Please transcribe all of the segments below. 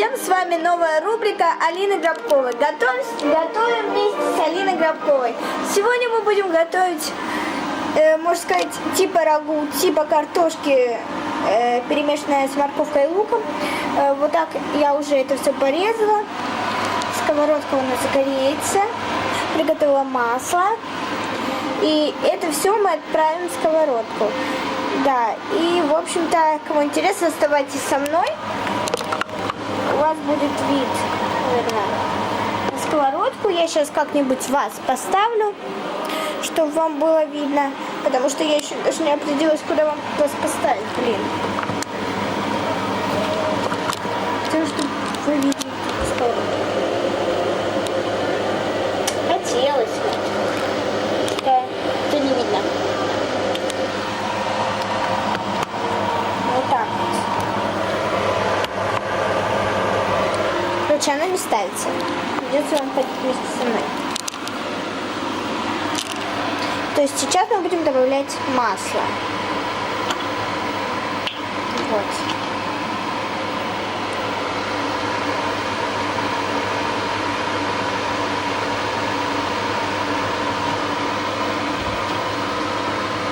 всем, с вами новая рубрика Алины Гробковой. Готовим, готовим вместе с Алиной Гробковой. Сегодня мы будем готовить, э, можно сказать, типа рагу, типа картошки, э, перемешанная с морковкой и луком. Э, вот так я уже это все порезала. Сковородка у нас загореется. Приготовила масло. И это все мы отправим в сковородку. Да, и, в общем-то, кому интересно, оставайтесь со мной. У вас будет вид, наверное, на сковородку. Я сейчас как-нибудь вас поставлю, чтобы вам было видно. Потому что я еще даже не определилась, куда вам вас поставить, блин. Хотела, чтобы вы видели сковородку. Хотелось бы. Да, это не видно. Вот так вот. Она не ставится. Придется вам ходить вместе со мной. То есть сейчас мы будем добавлять масло. Вот.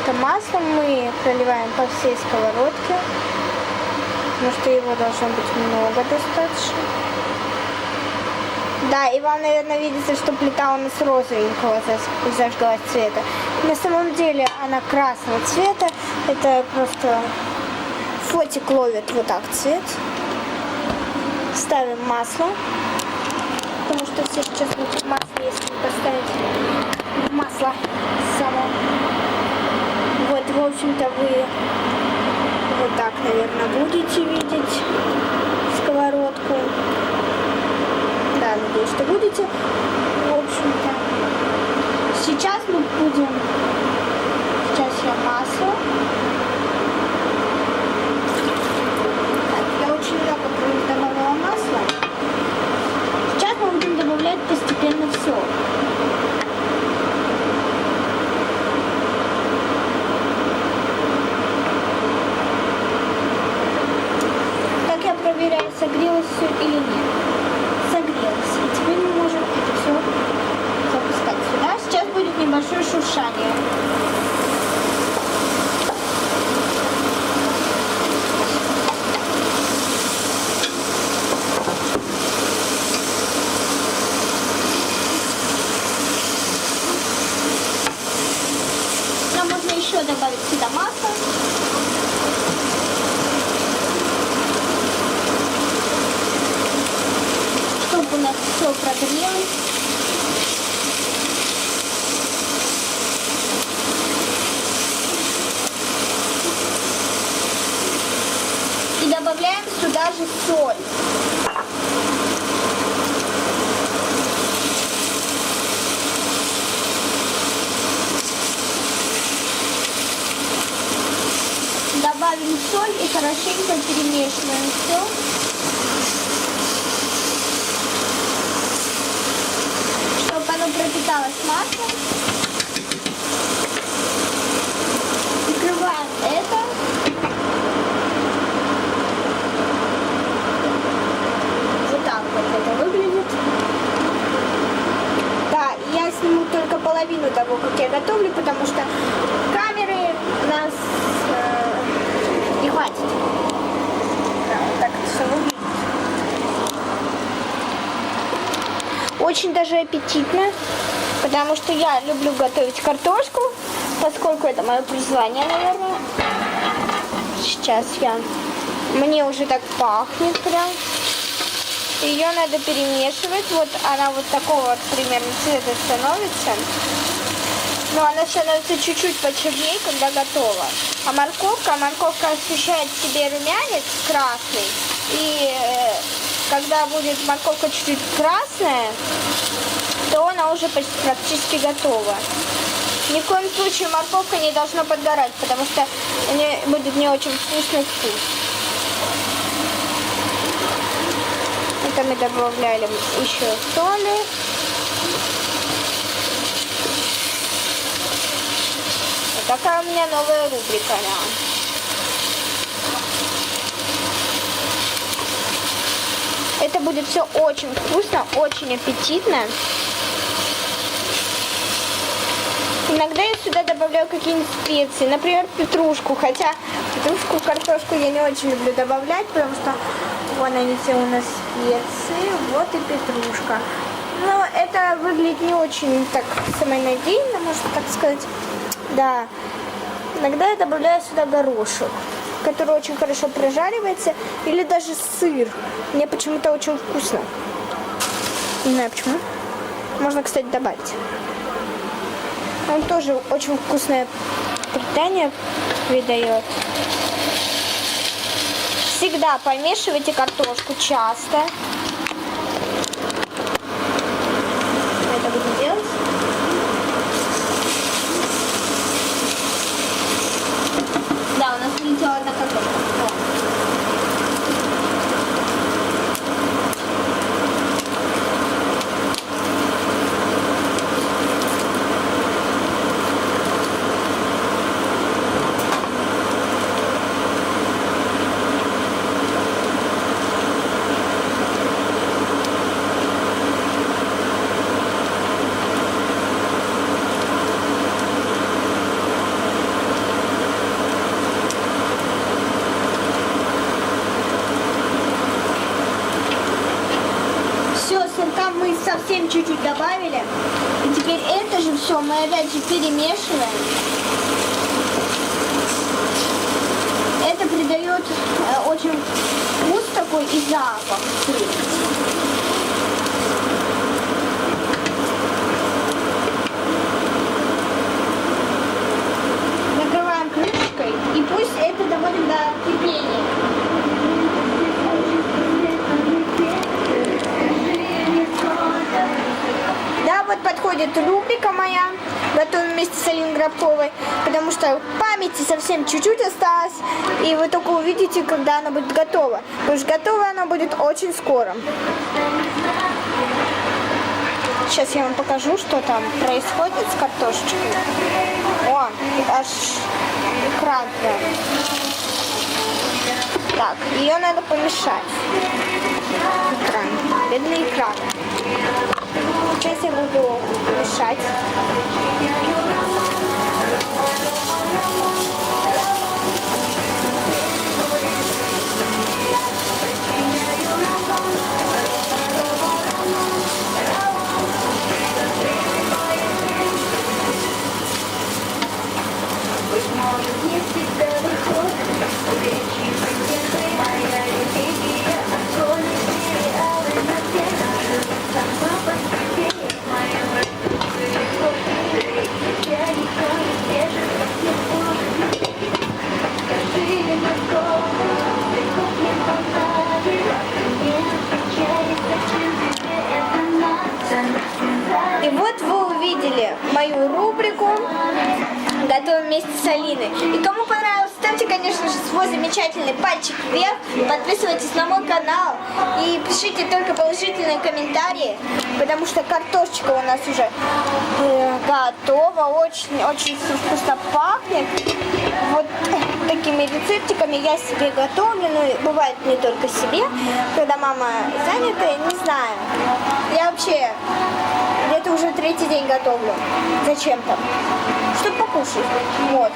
Это масло мы проливаем по всей сковородке, потому что его должно быть много достаточно. Да, и вам, наверное, видится, что плита у нас розовенького зажглась цвета. На самом деле она красного цвета. Это просто фотик ловит вот так цвет. Ставим масло. Потому что все сейчас лучше масло, если поставить масло само. Вот, в общем-то, вы вот так, наверное, будете видеть сковородку. Да, будете. В общем-то, сейчас мы будем... Сейчас я масло. Так, я очень много добавила масла. Сейчас мы будем добавлять постепенно все. Как я проверяю, согрелось все или нет? Согрелось. И теперь мы можем это все запускать сюда. Сейчас будет небольшое шуршание. Нам можно еще добавить сюда масло. чтобы у нас все прогрелось. И добавляем сюда же соль. Добавим соль и хорошенько перемешиваем все. чтобы оно пропиталось маслом. Закрываем это. Вот так вот это выглядит. Да, я сниму только половину того, как я готовлю, потому что камеры у нас э, не хватит. Да, вот так это все выглядит. Очень даже аппетитно, потому что я люблю готовить картошку, поскольку это мое призвание, наверное. Сейчас я... Мне уже так пахнет прям. Ее надо перемешивать. Вот она вот такого вот примерно цвета становится. Но она становится чуть-чуть почернее, когда готова. А морковка, морковка ощущает в себе румянец красный. И э, когда будет морковка чуть-чуть красная, то она уже почти практически готова. Ни в коем случае морковка не должна подгорать, потому что не, будет не очень вкусный вкус. Это мы добавляли еще соли. Вот такая у меня новая рубрика, да. Это будет все очень вкусно, очень аппетитно. Иногда я сюда добавляю какие-нибудь специи, например, петрушку. Хотя петрушку картошку я не очень люблю добавлять, потому что вон они все у нас специи, вот и петрушка. Но это выглядит не очень так самонадеянно, можно так сказать. Да. Иногда я добавляю сюда горошек, который очень хорошо прожаривается, или даже сыр. Мне почему-то очень вкусно. Не знаю почему. Можно, кстати, добавить. Он тоже очень вкусное питание придает. Всегда помешивайте картошку часто. Это будем делать. Да, у нас вылетела одна картошка. О. Все, сырка мы чуть-чуть добавили. И теперь это же все мы опять же перемешиваем. Это придает э, очень вкус такой и запах. Накрываем крышкой и пусть это доводим до кипения. Да, вот подходит рубрика моя, готовим вместе с Алиной Грабковой, потому что памяти совсем чуть-чуть осталось, и вы только увидите, когда она будет готова. Потому что готова она будет очень скоро. Сейчас я вам покажу, что там происходит с картошечкой. О, аж экран прям. Так, ее надо помешать. Экран, бедный экран. Сейчас я буду мешать. И вот вы увидели мою рубрику «Готовим вместе с Алиной». И кому понравилось, ставьте, конечно же, свой замечательный пальчик вверх, подписывайтесь на мой канал и пишите только положительные комментарии, потому что картошечка у нас уже э, готова, очень-очень вкусно пахнет. Вот такими рецептиками я себе готовлю, ну, и бывает не только себе, когда мама занята, не знаю. Я вообще где-то уже третий день готовлю. Зачем-то. Чтобы покушать. Вот.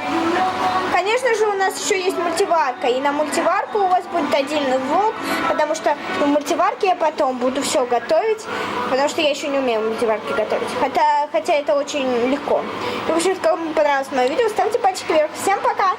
Конечно же, у нас еще есть мультиварка. И на мультиварку у вас будет отдельный влог, потому что в мультиварке я потом буду все готовить, потому что я еще не умею в мультиварке готовить. Хотя, хотя это очень легко. В общем, кому понравилось мое видео, ставьте пальчик вверх. Всем пока!